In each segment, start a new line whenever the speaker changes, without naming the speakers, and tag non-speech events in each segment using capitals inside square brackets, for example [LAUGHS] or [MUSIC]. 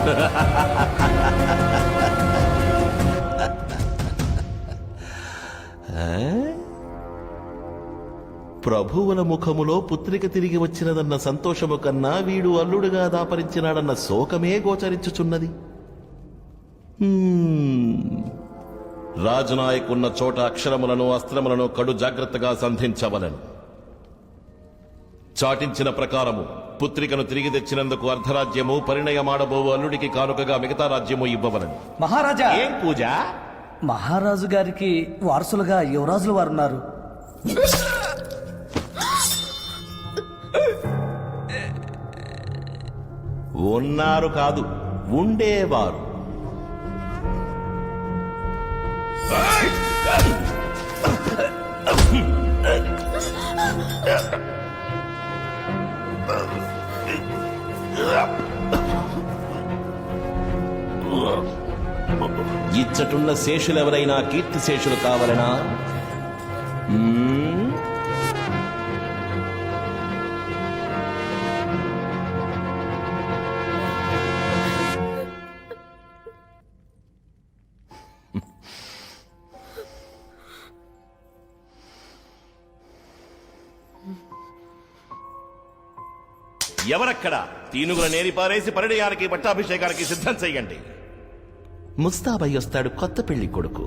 [LAUGHS] ప్రభువుల ముఖములో పుత్రిక తిరిగి వచ్చినదన్న సంతోషము కన్నా వీడు అల్లుడుగా దాపరించినాడన్న శోకమే గోచరించుచున్నది. రాజనాయకున్న చోట అక్షరములను అస్త్రములను కడు జాగ్రత్తగా సంధించవలను. చాటించిన ప్రకారము పుత్రికను తిరిగి తెచ్చినందుకు అర్ధరాజ్యము పరిణయమాడబోవు అల్లుడికి కానుకగా మిగతా రాజ్యము ఇవ్వవలను.
మహారాజా!
ఏం పూజ?
మహారాజు గారికి వారసులుగా యువరాజులు వారున్నారు.
ఉన్నారు కాదు ఉండేవారు. ఇచ్చటున్న శేషులెవరైనా కీర్తి శేషులు కావలనా? ఎవరక్కడ తీనుగుల నేరి పారేసి పరిణయానికి పట్టాభిషేకానికి సిద్ధం చేయండి ముస్తాబై వస్తాడు కొత్త పెళ్ళి కొడుకు.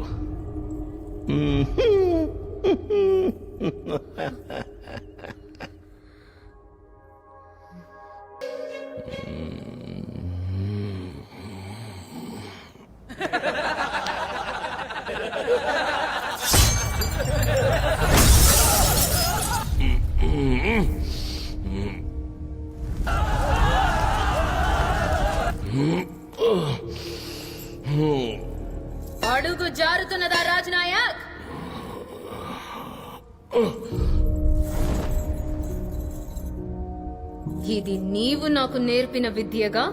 అడుగు జారుతున్నదా రాజనాయక్? ఇది నీవు నాకు నేర్పిన విద్యగా?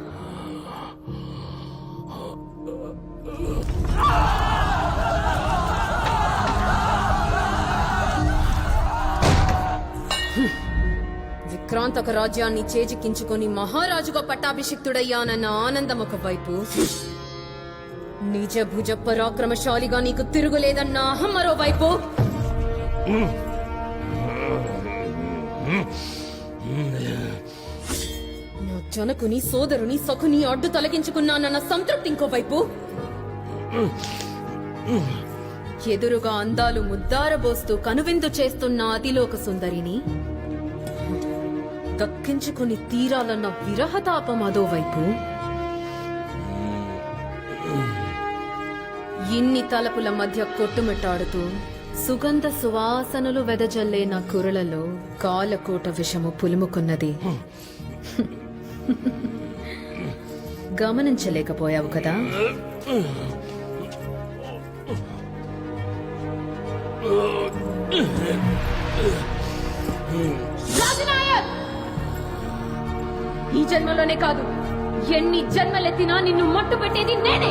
విక్రాంతక రాజ్యాన్ని చేజికించుకుని మహారాజుగా పట్టాభిషిక్తుడయ్యానన్న ఆనందం ఒకవైపు. నిజ భుజ పరాక్రమశాలిగా నీకు తిరుగులేదన్న అహం మరోవైపు. నా జనకుని సోదరుని సఖుని అడ్డు తొలగించుకున్నానన్న సంతృప్తి ఇంకోవైపు. ఎదురుగా అందాలు ముద్దారబోస్తూ కనువిందు చేస్తున్న అతిలోక సుందరిని దక్కించుకుని తీరాలన్న విరహతాపం అదోవైపు. ఇన్ని తలపుల మధ్య కొట్టుమిట్టాడుతూ సుగంధ సువాసనలు వెదజల్లే నా కురలలో కాలకోట విషము పులుముకున్నది. గమనించలేకపోయావు కదా? రాజనాయక్! ఈ జన్మలోనే కాదు ఎన్ని జన్మలెత్తినా నిన్ను మట్టుపెట్టేది నేనే.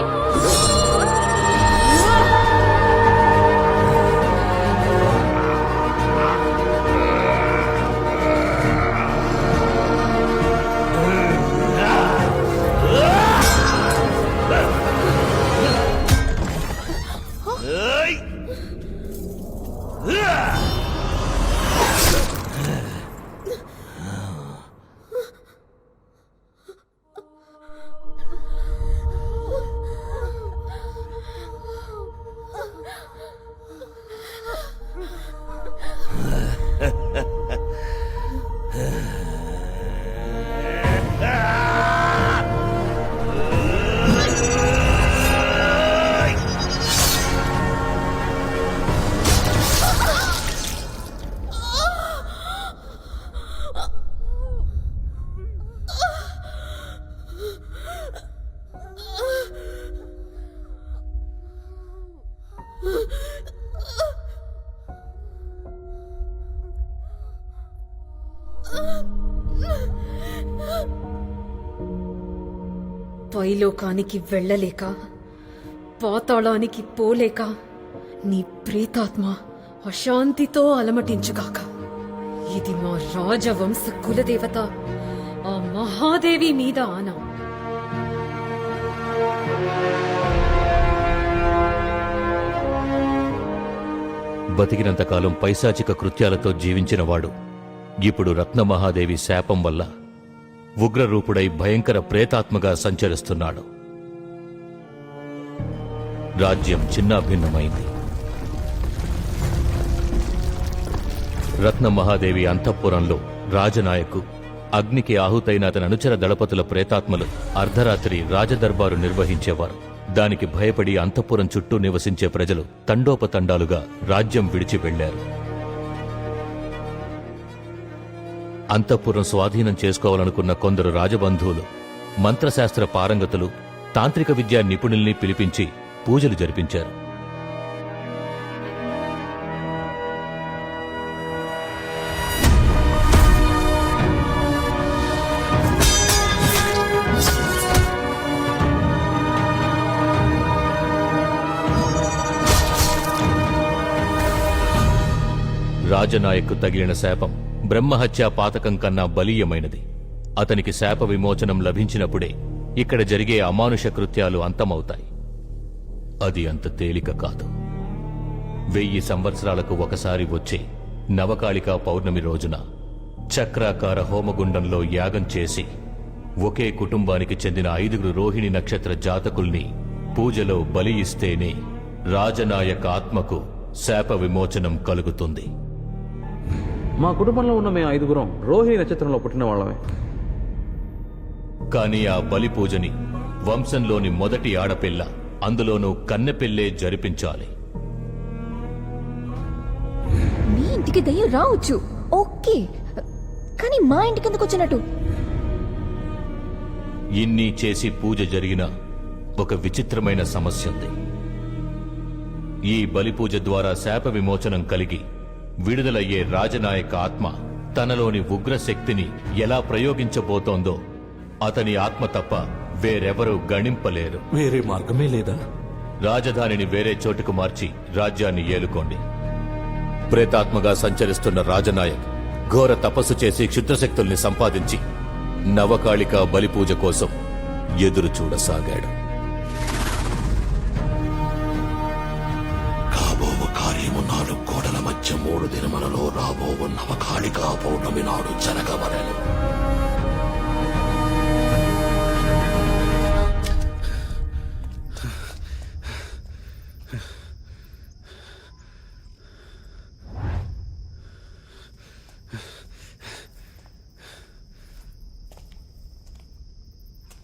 పైలోకానికి వెళ్ళలేక పాతాళానికి పోలేక నీ ప్రేతాత్మ అశాంతితో అలమటించుగాక. ఇది మా రాజవంశ కులదేవత ఆ మహాదేవి మీద ఆనా.
బతికినంతకాలం పైశాచిక కృత్యాలతో జీవించినవాడు. ఇప్పుడు రత్నమహాదేవి శాపం వల్ల ఉగ్రరూపుడై భయంకర ప్రేతాత్మగా సంచరిస్తున్నాడు. రాజ్యం చిన్నాభిన్నమైంది. రత్నమహాదేవి అంతఃపురంలో రాజనాయకు అగ్నికి ఆహుతైన అతని అనుచర దళపతుల ప్రేతాత్మలు అర్ధరాత్రి రాజదర్బారు నిర్వహించేవారు. దానికి భయపడి అంతఃపురం చుట్టూ నివసించే ప్రజలు తండోపతండాలుగా రాజ్యం విడిచి వెళ్ళారు అంతఃపురం స్వాధీనం చేసుకోవాలనుకున్న కొందరు రాజబంధువులు మంత్రశాస్త్ర పారంగతులు తాంత్రిక విద్యా నిపుణుల్ని పిలిపించి పూజలు జరిపించారు. రాజనాయకు తగిలిన శాపం. బ్రహ్మహత్యా పాతకం కన్నా బలీయమైనది. అతనికి శాప విమోచనం లభించినప్పుడే ఇక్కడ జరిగే అమానుష కృత్యాలు అంతమవుతాయి. అది అంత తేలిక కాదు. వెయ్యి సంవత్సరాలకు ఒకసారి వచ్చే నవకాళికా పౌర్ణమి రోజున చక్రాకార హోమగుండంలో యాగం చేసి ఒకే కుటుంబానికి చెందిన ఐదుగురు రోహిణి నక్షత్ర జాతకుల్ని పూజలో బలి ఇస్తేనే రాజనాయక ఆత్మకు శాప విమోచనం కలుగుతుంది.
మా కుటుంబంలో ఉన్న మేము ఐదుగురం రోహిణి నక్షత్రంలో పుట్టిన వాళ్ళమే.
కాని ఆ బలి పూజని వంశంలోని మొదటి ఆడపిల్ల అందులోనూ కన్నెపిల్లే జరిపించాలి.
మీ ఇంటికి దయ్యం రావచ్చు. ఓకే. కానీ మా ఇంటికి ఎందుకు వచ్చినట్టు?
ఇన్ని చేసి పూజ జరిగిన ఒక విచిత్రమైన సమస్య ఉంది. ఈ బలి పూజ ద్వారా శాప విమోచనం కలిగి విడుదలయ్యే రాజనాయక ఆత్మ తనలోని ఉగ్ర శక్తిని ఎలా ప్రయోగించబోతోందో అతని ఆత్మ తప్ప వేరెవరూ గణింపలేరు.
వేరే మార్గమే లేదా?
రాజధానిని వేరే చోటుకు మార్చి రాజ్యాన్ని ఏలుకోండి. ప్రేతాత్మగా సంచరిస్తున్న రాజనాయక్ ఘోర తపస్సు చేసి క్షుద్రశక్తుల్ని సంపాదించి నవకాళిక బలిపూజ కోసం ఎదురు చూడసాగాడు
మధ్య మూడు దినములలో రాబోవు నవకాళికా పౌర్ణమి నాడు జరగవలెను.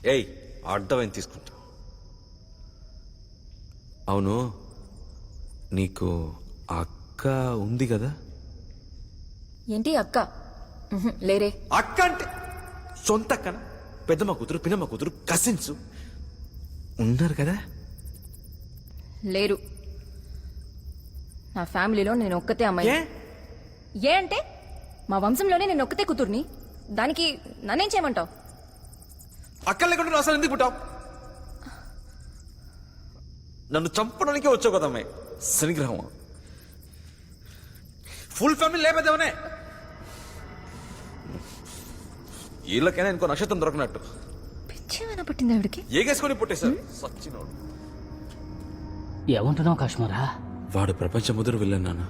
ఏయ్ అర్థమైంది తీసుకుంటా అవును నీకు అక్క ఉంది కదా?
ఏంటి అక్క? ఉహుం, లేరే.
అక్క అంటే సొంత అక్కన? పెద్దమ్మ కూతురు పిన్నమ్మ కూతురు కజిన్స్ ఉన్నారు కదా?
లేరు. నా ఫ్యామిలీలో నేను ఒక్కతే అమ్మాయి.
ఏ?
ఏ అంటే? మా వంశంలోనే నేను ఒక్కతే కూతుర్ని. దానికి నన్నేం చేయమంటావు?
అక్క లేకుండా నువ్వు అసలు ఎందుకు పుట్టావు? నన్ను చంపడానికే వచ్చావు కదా అమ్మాయి. శనిగ్రహం. ఫుల్ ఫ్యామిలీ లేపదేమనే వీళ్ళకైనా ఇంకో నక్షత్రం దొరకనట్టు.
పిచ్చేమైనా పట్టింది ఆవిడకి?
ఏగేసుకొని పుట్టేశారు. సచ్చినోడు.
ఏమంటున్నావు కాశ్మరా?
వాడు ప్రపంచ ముదురు వెళ్ళాను నాన్న.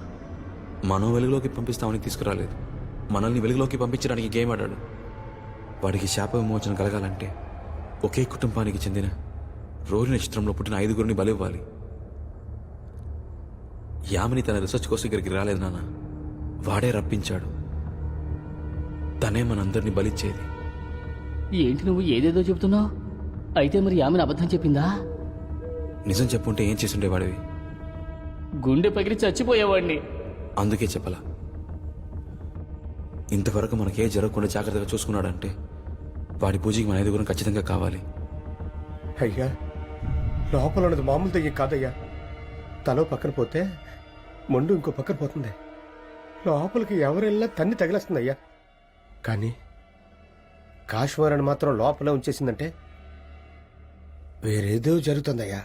మనం వెలుగులోకి పంపిస్తామని తీసుకురాలేదు. మనల్ని వెలుగులోకి పంపించడానికి గేమ్ ఆడాడు. వాడికి శాప విమోచన కలగాలంటే ఒకే కుటుంబానికి చెందిన రోహిణి నక్షత్రంలో పుట్టిన ఐదుగురిని బలివ్వాలి. యామిని తన రీసెర్చ్ కోసం ఇక్కడికి రాలేదు నాన్న. వాడే రప్పించాడు. తనే మనందరినీ బలిచ్చేది.
ఏంటి నువ్వు ఏదేదో చెబుతున్నావు? అయితే మరి ఆమెను అబద్ధం చెప్పిందా?
నిజం చెప్పుంటే ఏం చేసుండేవాడివి?
గుండె పగిలి చచ్చిపోయేవాడిని.
అందుకే చెప్పలా. ఇంతవరకు మనకే జరగకుండా జాగ్రత్తగా చూసుకున్నాడంటే వాడి పూజకి మన ఐదుగురం ఖచ్చితంగా కావాలి.
అయ్యా లోపల ఉన్నది మామూలు దయ్యం కాదయ్యా. తలో పక్కన పోతే మొండు ఇంకో పక్కన పోతుంది. లోపలికి ఎవరెళ్ళా తన్ని తగిలేస్తుందయ్యా. కానీ కాశ్మీరాన్ని మాత్రం లోపలే ఉంచేసిందంటే వేరేదో జరుగుతుందయ్యా.